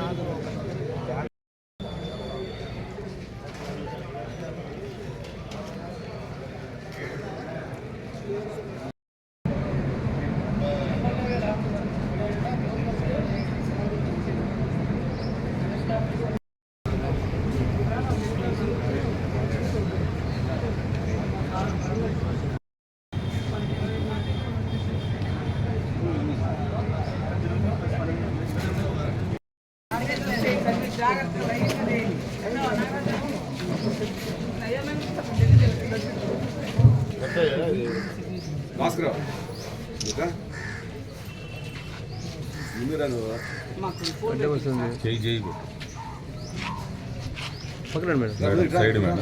నాకు భాస్కర్ చేయి చేయి పక్కన మేడం. Side madam.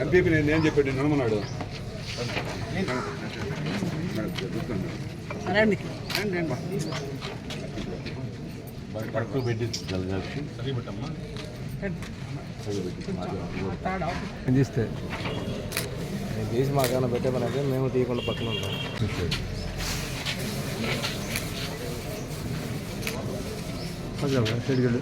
ఎంపీపీ నేను ఏం చెప్పాడు నమ్మన్నాడు పట్టు పెట్టి జలగాల్సి తీస్తే తీసి మాకేమైనా పెట్టేమనంటే మేము తీయకుండా పక్కన ఉంటాం పక్కన సైడ్కి వెళ్ళు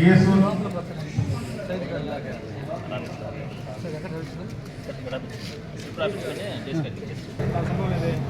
కేసు ఇప్పుడు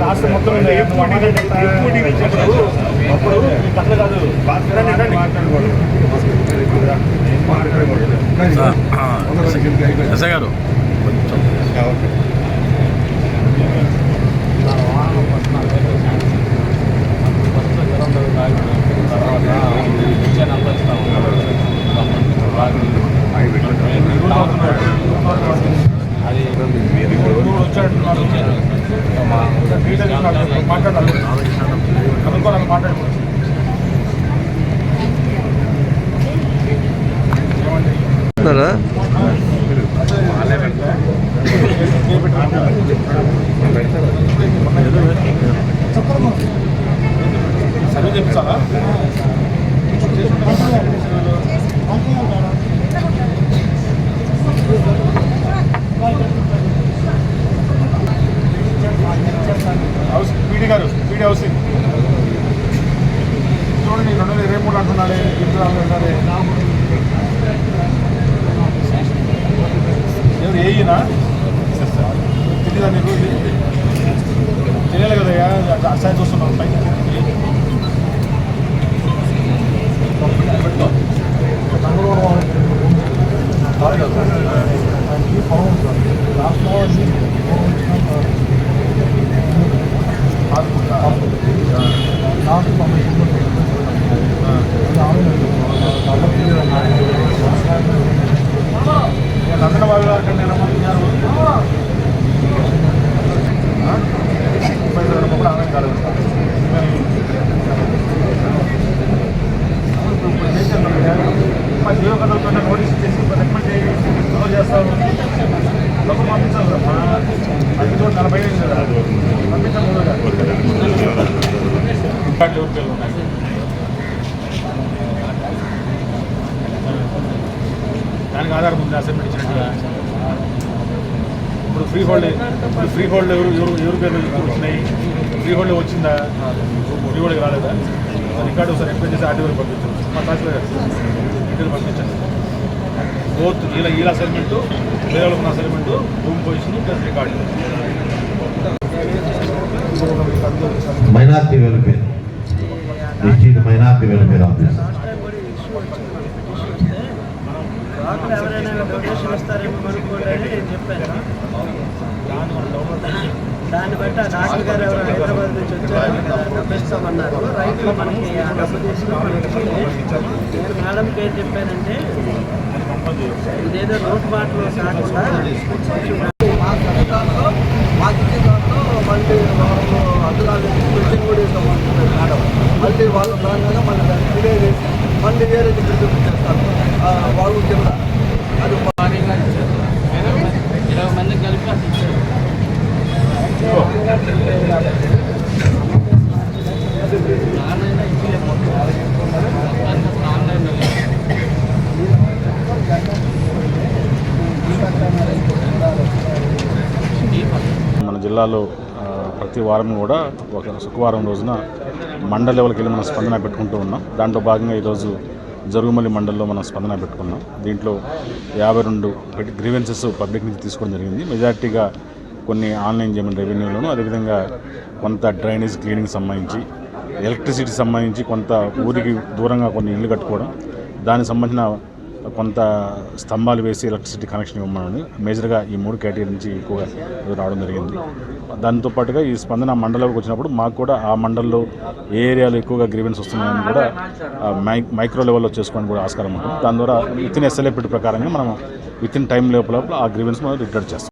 రాష్ట్ర మొత్తం అప్పుడు అట్లా కాదు గారు. కొంచెం. huh? తెలియదా నీకు తెలియాలి కదా అసలు చూస్తున్నాం పైకి బాగుంది నందన వాళ్ళు అక్కడ నేను ఉన్నారు కూడా ఆనందం కాలేదు మా జీవకథలతో నోటీస్ చేసి రికమెండ్ చేయి క్లోజ్ చేస్తాము లోపల పంపించాలి కదా అది కూడా నలభై ఐదు కదా పంపించాలి ముందుగా రికార్డులు ఎవరి పేర్లు ఉన్నాయి దానికి ఆధారం ఉంది అసెంబ్లీ ఇచ్చినట్టుగా. ఇప్పుడు ఫ్రీ హోల్డ్ ఇప్పుడు ఫ్రీ హోల్డ్ ఎవరు ఎవరు ఎవరి పేరు వచ్చినాయి? ఫ్రీ హోల్డ్ వచ్చిందా? ఫ్రీ హోల్డ్కి రాలేదా? రికార్డు ఒకసారి ఎక్స్ప్లెయిన్ చేసి ఆర్టీ వరకు పంపించాను మా తహసీల్దార్ డీటెయిల్ పంపించాను బోత్ ఇలా ఇలా అసైన్మెంట్ వేరే ఉన్న assignment room position plus record minority welfare district minority welfare office దాన్ని బట్టి ఆ గారు ఎవరు హైదరాబాద్ నుంచి వచ్చారు రైతులు మనకి ఆ డబ్బు తీసుకుని నేను మేడంకి ఏం చెప్పానంటే ఇదేదో నోట్ కాకుండా మాకు ఇచ్చిన దాంట్లో మళ్ళీ వాళ్ళు అడ్డురాలు క్వశ్చన్ కూడా ఇస్తామంటున్నారు మేడం మళ్ళీ వాళ్ళ దానిలో మళ్ళీ దాన్ని క్లియర్ చేసి మళ్ళీ వేరే దగ్గర చూపించేస్తారు వాళ్ళు కింద అది ఇరవై మంది కలిపి అసలు ఇచ్చారు జిల్లాలో ప్రతి వారం కూడా ఒక శుక్రవారం రోజున మండల లెవెల్కి వెళ్ళి మనం స్పందన పెట్టుకుంటూ ఉన్నాం. దాంట్లో భాగంగా ఈరోజు జరుగుమల్లి మండలంలో మనం స్పందన పెట్టుకున్నాం. దీంట్లో యాభై రెండు గ్రీవెన్సెస్ పబ్లిక్ నుంచి తీసుకోవడం జరిగింది. మెజార్టీగా కొన్ని ఆన్లైన్ చేయమని రెవెన్యూలోను అదేవిధంగా కొంత డ్రైనేజ్ క్లీనింగ్ సంబంధించి ఎలక్ట్రిసిటీ సంబంధించి కొంత ఊరికి దూరంగా కొన్ని ఇల్లు కట్టుకోవడం దానికి సంబంధించిన కొంత స్తంభాలు వేసి ఎలక్ట్రిసిటీ కనెక్షన్ ఇవ్వమని మేజర్గా ఈ మూడు కేటగిరీ నుంచి ఎక్కువగా రావడం జరిగింది. దాంతో పాటుగా ఈ స్పందన మండలంకి వచ్చినప్పుడు మాకు కూడా ఆ మండలంలో ఏ ఏరియాలో ఎక్కువగా గ్రీవెన్స్ వస్తున్నాయని కూడా మై మైక్రో లెవెల్లో చేసుకోవడానికి కూడా ఆస్కారం ఉంటుంది. దాని ద్వారా విత్ ఇన్ ఎస్ఎల్ఏ ప్రకారంగా మనం విత్ ఇన్ టైం లోపల ఆ గ్రీవెన్స్ మనం రిటర్న్ చేస్తాం.